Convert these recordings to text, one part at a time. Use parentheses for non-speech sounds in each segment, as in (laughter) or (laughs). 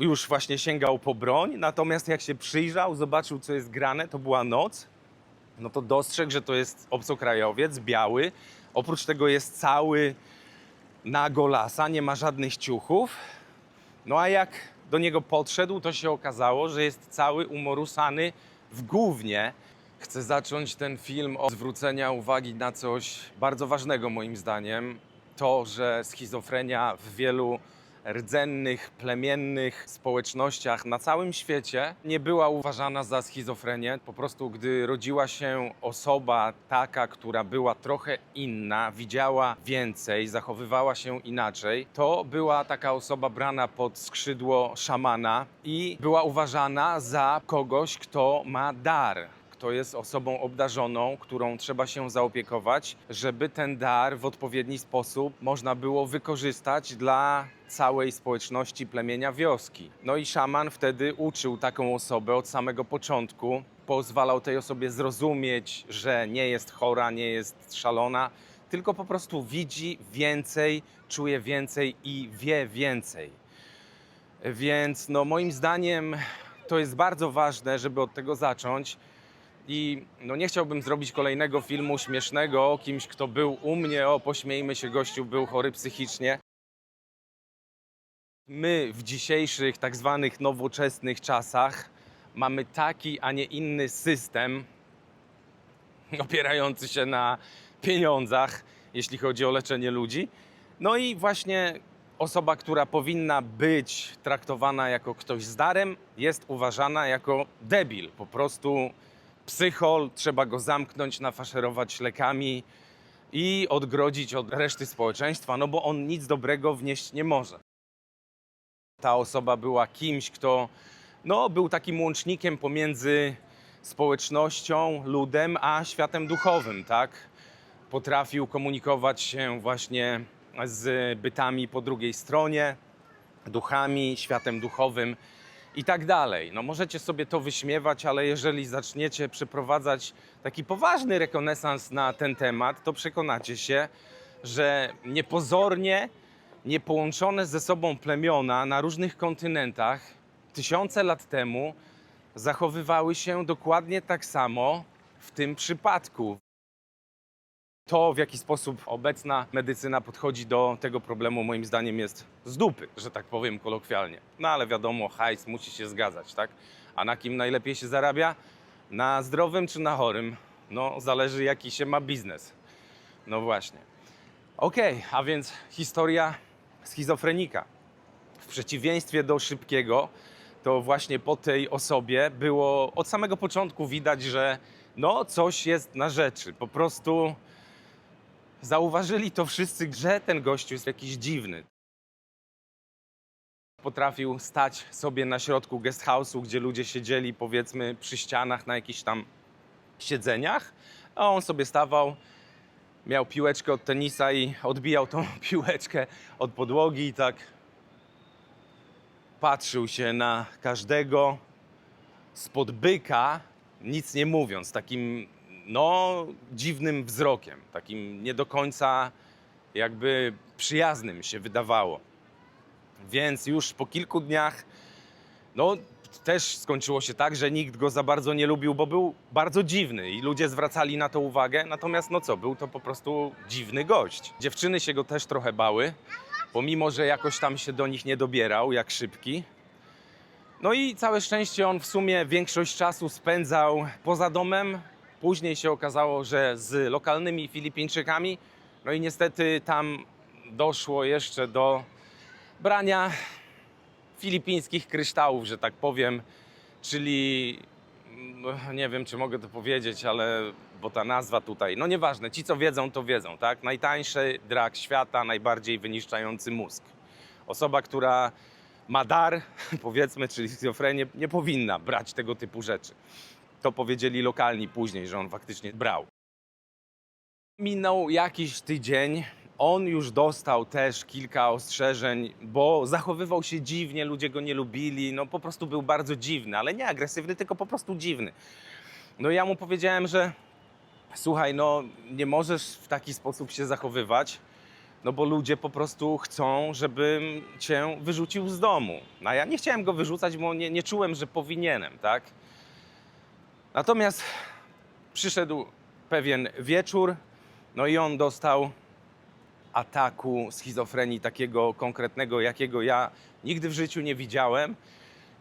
już właśnie sięgał po broń, natomiast jak się przyjrzał, zobaczył, co jest grane, to była noc, no to dostrzegł, że to jest obcokrajowiec, biały. Oprócz tego jest cały na golasa, nie ma żadnych ciuchów. No a jak do niego podszedł, to się okazało, że jest cały umorusany w gównie. Chcę zacząć ten film od zwrócenia uwagi na coś bardzo ważnego moim zdaniem. To, że schizofrenia w wielu rdzennych, plemiennych społecznościach na całym świecie nie była uważana za schizofrenię. Po prostu, gdy rodziła się osoba taka, która była trochę inna, widziała więcej, zachowywała się inaczej, to była taka osoba brana pod skrzydło szamana i była uważana za kogoś, kto ma dar kto jest osobą obdarzoną, którą trzeba się zaopiekować, żeby ten dar w odpowiedni sposób można było wykorzystać dla całej społeczności plemienia wioski. No i szaman wtedy uczył taką osobę od samego początku, pozwalał tej osobie zrozumieć, że nie jest chora, nie jest szalona, tylko po prostu widzi więcej, czuje więcej i wie więcej. Więc no moim zdaniem to jest bardzo ważne, żeby od tego zacząć. I no nie chciałbym zrobić kolejnego filmu śmiesznego o kimś, kto był u mnie, o pośmiejmy się, gościu był chory psychicznie. My w dzisiejszych tak zwanych nowoczesnych czasach mamy taki, a nie inny system (laughs) opierający się na pieniądzach, jeśli chodzi o leczenie ludzi. No i właśnie osoba, która powinna być traktowana jako ktoś z darem, jest uważana jako debil. Po prostu psychol, trzeba go zamknąć, nafaszerować lekami i odgrodzić od reszty społeczeństwa, no bo on nic dobrego wnieść nie może. Ta osoba była kimś, kto no, był takim łącznikiem pomiędzy społecznością, ludem, a światem duchowym, tak? Potrafił komunikować się właśnie z bytami po drugiej stronie, duchami, światem duchowym i tak dalej. No możecie sobie to wyśmiewać, ale jeżeli zaczniecie przeprowadzać taki poważny rekonesans na ten temat, to przekonacie się, że niepozornie niepołączone ze sobą plemiona na różnych kontynentach tysiące lat temu zachowywały się dokładnie tak samo w tym przypadku. To, w jaki sposób obecna medycyna podchodzi do tego problemu, moim zdaniem jest z dupy, że tak powiem kolokwialnie. No ale wiadomo, hajs musi się zgadzać, tak? A na kim najlepiej się zarabia? Na zdrowym czy na chorym? No, zależy jaki się ma biznes. No właśnie. Okej, a więc historia schizofrenika. W przeciwieństwie do szybkiego, to właśnie po tej osobie było od samego początku widać, że no coś jest na rzeczy. Po prostu zauważyli to wszyscy, że ten gościu jest jakiś dziwny. Potrafił stać sobie na środku guest house'u, gdzie ludzie siedzieli powiedzmy przy ścianach na jakichś tam siedzeniach, a on sobie stawał, miał piłeczkę od tenisa i odbijał tą (laughs) piłeczkę od podłogi i tak patrzył się na każdego spod byka, nic nie mówiąc, takim no dziwnym wzrokiem, takim nie do końca jakby przyjaznym się wydawało. Więc już po kilku dniach, no też skończyło się tak, że nikt go za bardzo nie lubił, bo był bardzo dziwny i ludzie zwracali na to uwagę. Natomiast no co, był to po prostu dziwny gość. Dziewczyny się go też trochę bały, pomimo że jakoś tam się do nich nie dobierał, jak szybki. No i całe szczęście on w sumie większość czasu spędzał poza domem. Później się okazało, że z lokalnymi Filipińczykami. No i niestety tam doszło jeszcze do brania filipińskich kryształów, że tak powiem, czyli mm, nie wiem, czy mogę to powiedzieć, ale bo ta nazwa tutaj, no nieważne, ci co wiedzą, to wiedzą, tak? Najtańszy drak świata, najbardziej wyniszczający mózg. Osoba, która ma dar, (laughs) powiedzmy, czyli schizofrenię, nie powinna brać tego typu rzeczy. To powiedzieli lokalni później, że on faktycznie brał. Minął jakiś tydzień. On już dostał też kilka ostrzeżeń, bo zachowywał się dziwnie, ludzie go nie lubili. No po prostu był bardzo dziwny, ale nie agresywny, tylko po prostu dziwny. No ja mu powiedziałem, że słuchaj, no nie możesz w taki sposób się zachowywać, no bo ludzie po prostu chcą, żebym cię wyrzucił z domu. No a ja nie chciałem go wyrzucać, bo nie, nie czułem, że powinienem, tak? Natomiast przyszedł pewien wieczór, no i on dostał ataku schizofrenii takiego konkretnego, jakiego ja nigdy w życiu nie widziałem.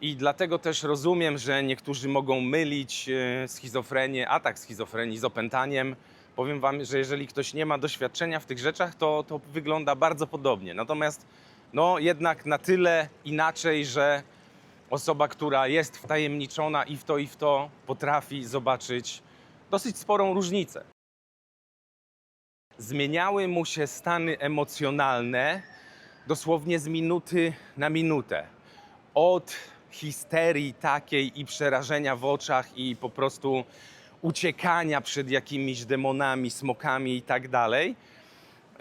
I dlatego też rozumiem, że niektórzy mogą mylić e, schizofrenię, atak schizofrenii z opętaniem. Powiem wam, że jeżeli ktoś nie ma doświadczenia w tych rzeczach, to, to wygląda bardzo podobnie. Natomiast no jednak na tyle inaczej, że osoba, która jest wtajemniczona i w to, i w to, potrafi zobaczyć dosyć sporą różnicę. Zmieniały mu się stany emocjonalne dosłownie z minuty na minutę. Od histerii takiej i przerażenia w oczach i po prostu uciekania przed jakimiś demonami, smokami i tak dalej,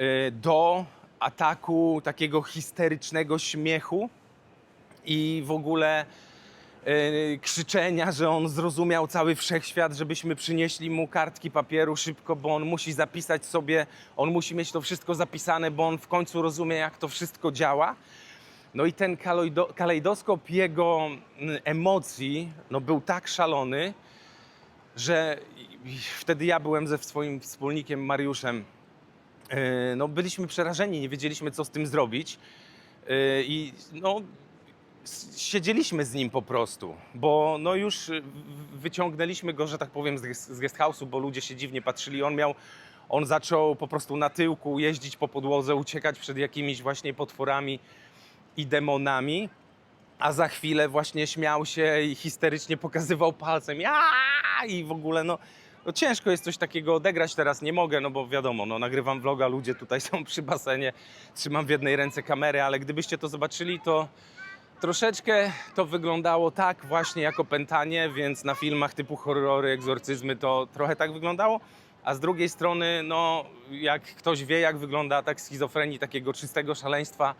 y, do ataku takiego histerycznego śmiechu i w ogóle y, krzyczenia, że on zrozumiał cały wszechświat, żebyśmy przynieśli mu kartki papieru szybko, bo on musi zapisać sobie, on musi mieć to wszystko zapisane, bo on w końcu rozumie, jak to wszystko działa. No i ten kalejdo, kalejdoskop jego emocji no, był tak szalony, że wtedy ja byłem ze swoim wspólnikiem Mariuszem. yy, No, byliśmy przerażeni, nie wiedzieliśmy, co z tym zrobić. Yy, I no, siedzieliśmy z nim po prostu, bo no już y, wyciągnęliśmy go, że tak powiem, z, guest house'u, bo ludzie się dziwnie patrzyli. On miał, on zaczął po prostu na tyłku jeździć po podłodze, uciekać przed jakimiś właśnie potworami i demonami, a za chwilę właśnie śmiał się i histerycznie pokazywał palcem. Ja! I w ogóle no, no ciężko jest coś takiego odegrać teraz, nie mogę, no bo wiadomo, no nagrywam vloga, ludzie tutaj są przy basenie, trzymam w jednej ręce kamerę, ale gdybyście to zobaczyli, to troszeczkę to wyglądało tak właśnie jak opętanie, więc na filmach typu horrory, egzorcyzmy to trochę tak wyglądało. A z drugiej strony, no, jak ktoś wie, jak wygląda atak schizofrenii, takiego czystego szaleństwa,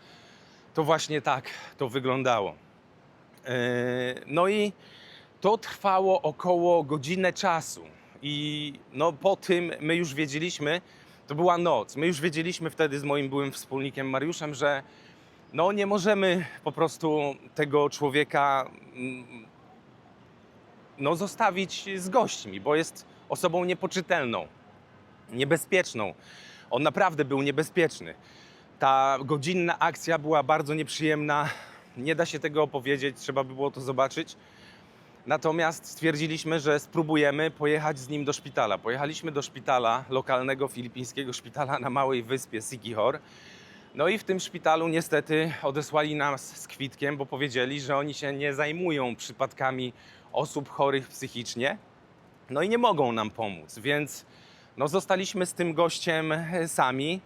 to właśnie tak to wyglądało. Yy, No i to trwało około godzinę czasu. I no po tym my już wiedzieliśmy, to była noc, my już wiedzieliśmy wtedy z moim byłym wspólnikiem Mariuszem, że no nie możemy po prostu tego człowieka mm, no, zostawić z gośćmi, bo jest osobą niepoczytelną, niebezpieczną. On naprawdę był niebezpieczny. Ta godzinna akcja była bardzo nieprzyjemna. Nie da się tego opowiedzieć, trzeba by było to zobaczyć. Natomiast stwierdziliśmy, że spróbujemy pojechać z nim do szpitala. Pojechaliśmy do szpitala, lokalnego filipińskiego szpitala na małej wyspie Sikihor. No i w tym szpitalu niestety odesłali nas z kwitkiem, bo powiedzieli, że oni się nie zajmują przypadkami osób chorych psychicznie. No i nie mogą nam pomóc, więc no zostaliśmy z tym gościem e, sami.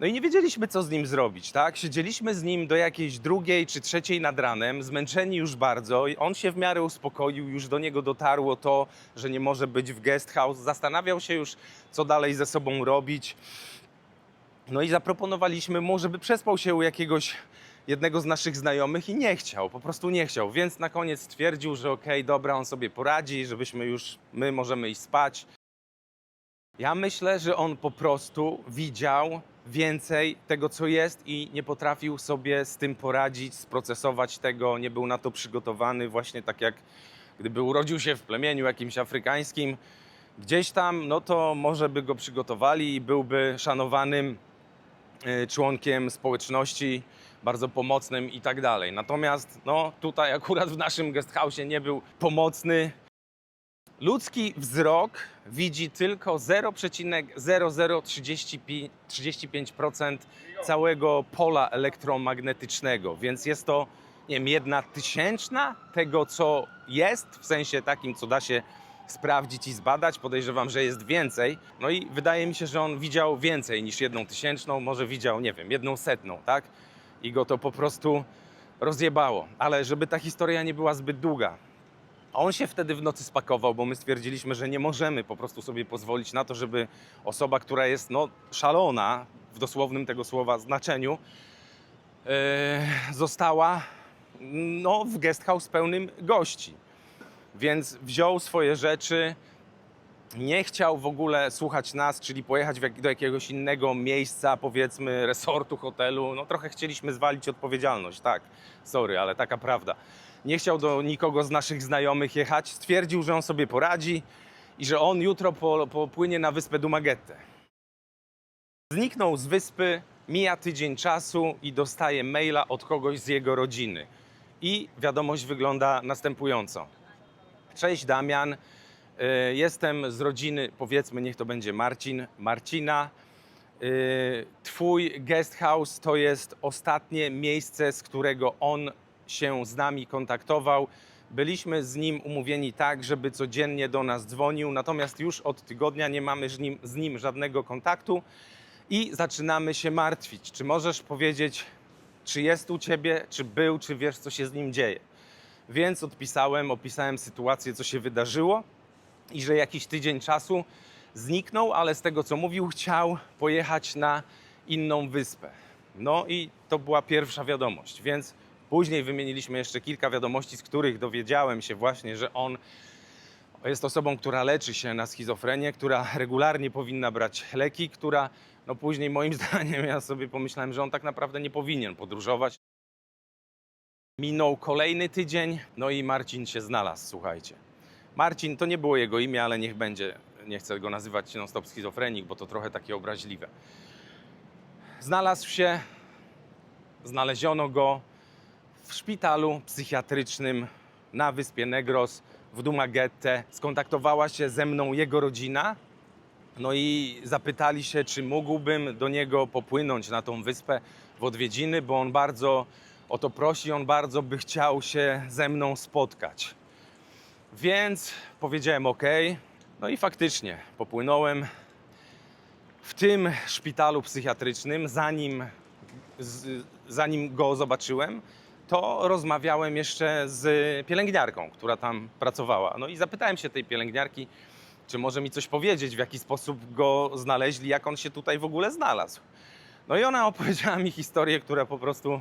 No i nie wiedzieliśmy, co z nim zrobić, tak? Siedzieliśmy z nim do jakiejś drugiej czy trzeciej nad ranem, zmęczeni już bardzo. On się w miarę uspokoił, już do niego dotarło to, że nie może być w guest house. Zastanawiał się już, co dalej ze sobą robić. No i zaproponowaliśmy mu, żeby przespał się u jakiegoś jednego z naszych znajomych i nie chciał, po prostu nie chciał. Więc na koniec stwierdził, że okej, dobra, on sobie poradzi, żebyśmy już, my możemy iść spać. Ja myślę, że on po prostu widział więcej tego, co jest i nie potrafił sobie z tym poradzić, sprocesować tego, nie był na to przygotowany, właśnie tak jak gdyby urodził się w plemieniu jakimś afrykańskim, gdzieś tam, no to może by go przygotowali i byłby szanowanym członkiem społeczności, bardzo pomocnym i tak dalej. Natomiast no, tutaj akurat w naszym guest house nie był pomocny. Ludzki wzrok widzi tylko 0,0035% całego pola elektromagnetycznego, więc jest to nie wiem, jedna tysięczna tego, co jest, w sensie takim, co da się sprawdzić i zbadać. Podejrzewam, że jest więcej. No i wydaje mi się, że on widział więcej niż jedną tysięczną, może widział, nie wiem, jedną setną, tak? I go to po prostu rozjebało. Ale żeby ta historia nie była zbyt długa, on się wtedy w nocy spakował, bo my stwierdziliśmy, że nie możemy po prostu sobie pozwolić na to, żeby osoba, która jest no, szalona w dosłownym tego słowa znaczeniu, e, została no, w guest house pełnym gości. Więc wziął swoje rzeczy, nie chciał w ogóle słuchać nas, czyli pojechać do jakiegoś innego miejsca, powiedzmy resortu, hotelu. No trochę chcieliśmy zwalić odpowiedzialność, tak, sorry, ale taka prawda. Nie chciał do nikogo z naszych znajomych jechać, stwierdził, że on sobie poradzi i że on jutro po- popłynie na wyspę Dumagetę. Zniknął z wyspy, mija tydzień czasu i dostaje maila od kogoś z jego rodziny. I wiadomość wygląda następująco. Cześć Damian, Y, Jestem z rodziny, powiedzmy, niech to będzie Marcin, Marcina. Y, Twój guest house to jest ostatnie miejsce, z którego on się z nami kontaktował. Byliśmy z nim umówieni tak, żeby codziennie do nas dzwonił, natomiast już od tygodnia nie mamy z nim, z nim żadnego kontaktu i zaczynamy się martwić. Czy możesz powiedzieć, czy jest u ciebie, czy był, czy wiesz, co się z nim dzieje? Więc odpisałem, opisałem sytuację, co się wydarzyło i że jakiś tydzień czasu zniknął, ale z tego co mówił, chciał pojechać na inną wyspę. No i to była pierwsza wiadomość, więc później wymieniliśmy jeszcze kilka wiadomości, z których dowiedziałem się właśnie, że on jest osobą, która leczy się na schizofrenię, która regularnie powinna brać leki, która no później moim (laughs) zdaniem ja sobie pomyślałem, że on tak naprawdę nie powinien podróżować. Minął kolejny tydzień, no i Marcin się znalazł, słuchajcie. Marcin to nie było jego imię, ale niech będzie. Nie chcę go nazywać non-stop schizofrenik, bo to trochę takie obraźliwe. Znalazł się, znaleziono go w szpitalu psychiatrycznym na wyspie Negros w Dumaguete. Skontaktowała się ze mną jego rodzina. No i zapytali się, czy mógłbym do niego popłynąć na tą wyspę w odwiedziny, bo on bardzo o to prosi, on bardzo by chciał się ze mną spotkać. Więc powiedziałem OK. No i faktycznie popłynąłem w tym szpitalu psychiatrycznym, zanim, z, zanim go zobaczyłem, to rozmawiałem jeszcze z pielęgniarką, która tam pracowała. No i zapytałem się tej pielęgniarki, czy może mi coś powiedzieć, w jaki sposób go znaleźli, jak on się tutaj w ogóle znalazł. No i ona (laughs) opowiedziała mi historię, która po prostu,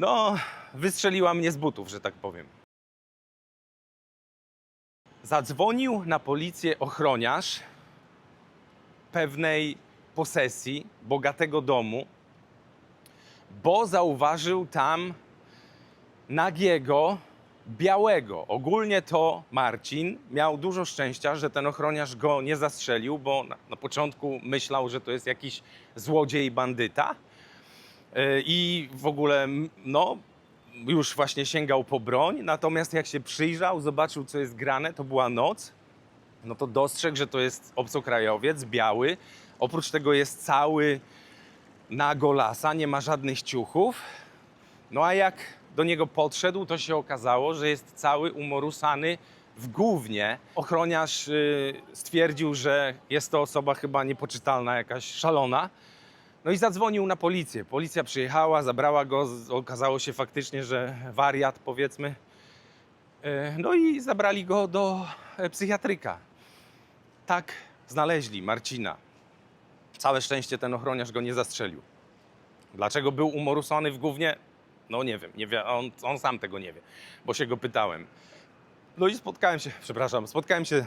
no, wystrzeliła mnie z butów, że tak powiem. Zadzwonił na policję ochroniarz pewnej posesji, bogatego domu, bo zauważył tam nagiego, białego. Ogólnie to Marcin miał dużo szczęścia, że ten ochroniarz go nie zastrzelił, bo na, na początku myślał, że to jest jakiś złodziej, bandyta. Yy, I w ogóle, no, już właśnie sięgał po broń, natomiast jak się przyjrzał, zobaczył, co jest grane, to była noc, no to dostrzegł, że to jest obcokrajowiec, biały. Oprócz tego jest cały na golasa, nie ma żadnych ciuchów. No a jak do niego podszedł, to się okazało, że jest cały umorusany w gównie. Ochroniarz y, stwierdził, że jest to osoba chyba niepoczytalna, jakaś szalona. No i zadzwonił na policję. Policja przyjechała, zabrała go. Okazało się faktycznie, że wariat, powiedzmy. E, No i zabrali go do e, psychiatryka. Tak znaleźli Marcina. Całe szczęście ten ochroniarz go nie zastrzelił. Dlaczego był umorusony w gównie? No nie wiem, nie wie, on, on sam tego nie wie, bo się go pytałem. No i spotkałem się, przepraszam, spotkałem się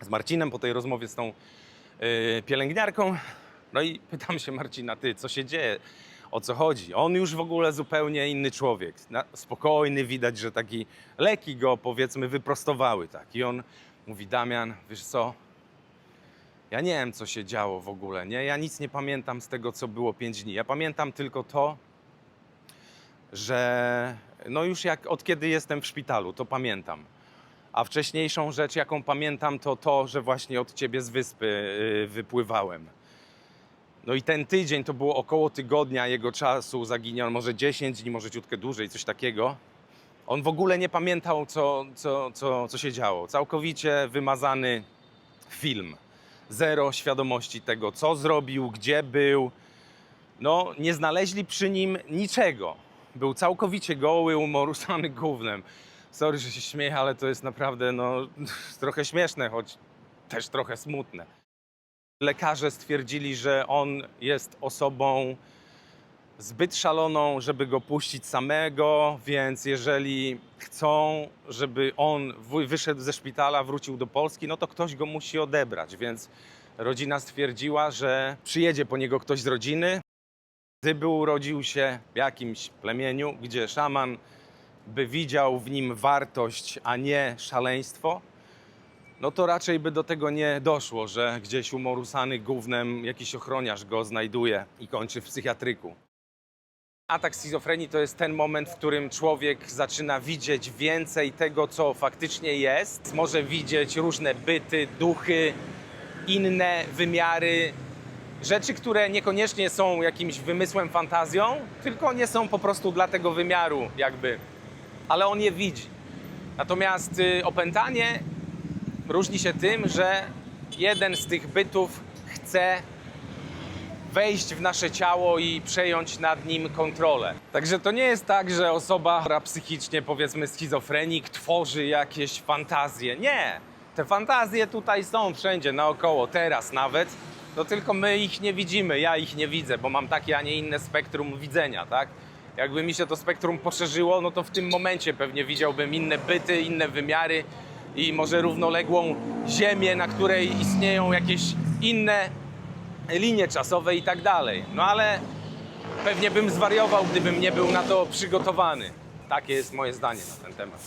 z Marcinem po tej rozmowie z tą yy, pielęgniarką. No i (laughs) pytam się Marcina, ty, co się dzieje? O co chodzi? On już w ogóle zupełnie inny człowiek. Spokojny, widać, że taki leki go powiedzmy wyprostowały. Tak. I on mówi, Damian, wiesz co? Ja nie wiem, co się działo w ogóle, nie? Ja nic nie pamiętam z tego, co było pięć dni. Ja pamiętam tylko to, że no już jak od kiedy jestem w szpitalu, to pamiętam. A wcześniejszą rzecz, jaką pamiętam, to to, że właśnie od ciebie z wyspy yy, wypływałem. No i ten tydzień to było około tygodnia jego czasu zaginiono, może 10 dni, może ciutkę dłużej, coś takiego. On w ogóle nie pamiętał, co, co, co, co się działo. Całkowicie wymazany film. Zero świadomości tego, co zrobił, gdzie był. No, nie znaleźli przy nim niczego. Był całkowicie goły, umorusany (laughs) gównem. Sorry, że się śmieję, ale to jest naprawdę no, (laughs) trochę śmieszne, choć też trochę smutne. Lekarze stwierdzili, że on jest osobą zbyt szaloną, żeby go puścić samego, więc jeżeli chcą, żeby on wyszedł ze szpitala, wrócił do Polski, no to ktoś go musi odebrać, więc rodzina stwierdziła, że przyjedzie po niego ktoś z rodziny. Gdyby urodził się w jakimś plemieniu, gdzie szaman by widział w nim wartość, a nie szaleństwo, no to raczej by do tego nie doszło, że gdzieś umorusany gównem jakiś ochroniarz go znajduje i kończy w psychiatryku. Atak schizofrenii to jest ten moment, w którym człowiek zaczyna widzieć więcej tego, co faktycznie jest. Może widzieć różne byty, duchy, inne wymiary, rzeczy, które niekoniecznie są jakimś wymysłem, fantazją, tylko nie są po prostu dla tego wymiaru, jakby. Ale on je widzi. Natomiast y, opętanie różni się tym, że jeden z tych bytów chce wejść w nasze ciało i przejąć nad nim kontrolę. Także to nie jest tak, że osoba chora psychicznie, powiedzmy schizofrenik, tworzy jakieś fantazje. Nie! Te fantazje tutaj są wszędzie, naokoło, teraz nawet. No tylko my ich nie widzimy, ja ich nie widzę, bo mam takie, a nie inne spektrum widzenia, tak? Jakby mi się to spektrum poszerzyło, no to w tym momencie pewnie widziałbym inne byty, inne wymiary i może równoległą ziemię, na której istnieją jakieś inne linie czasowe i tak dalej. No ale pewnie bym zwariował, gdybym nie był na to przygotowany. Takie jest moje zdanie na ten temat.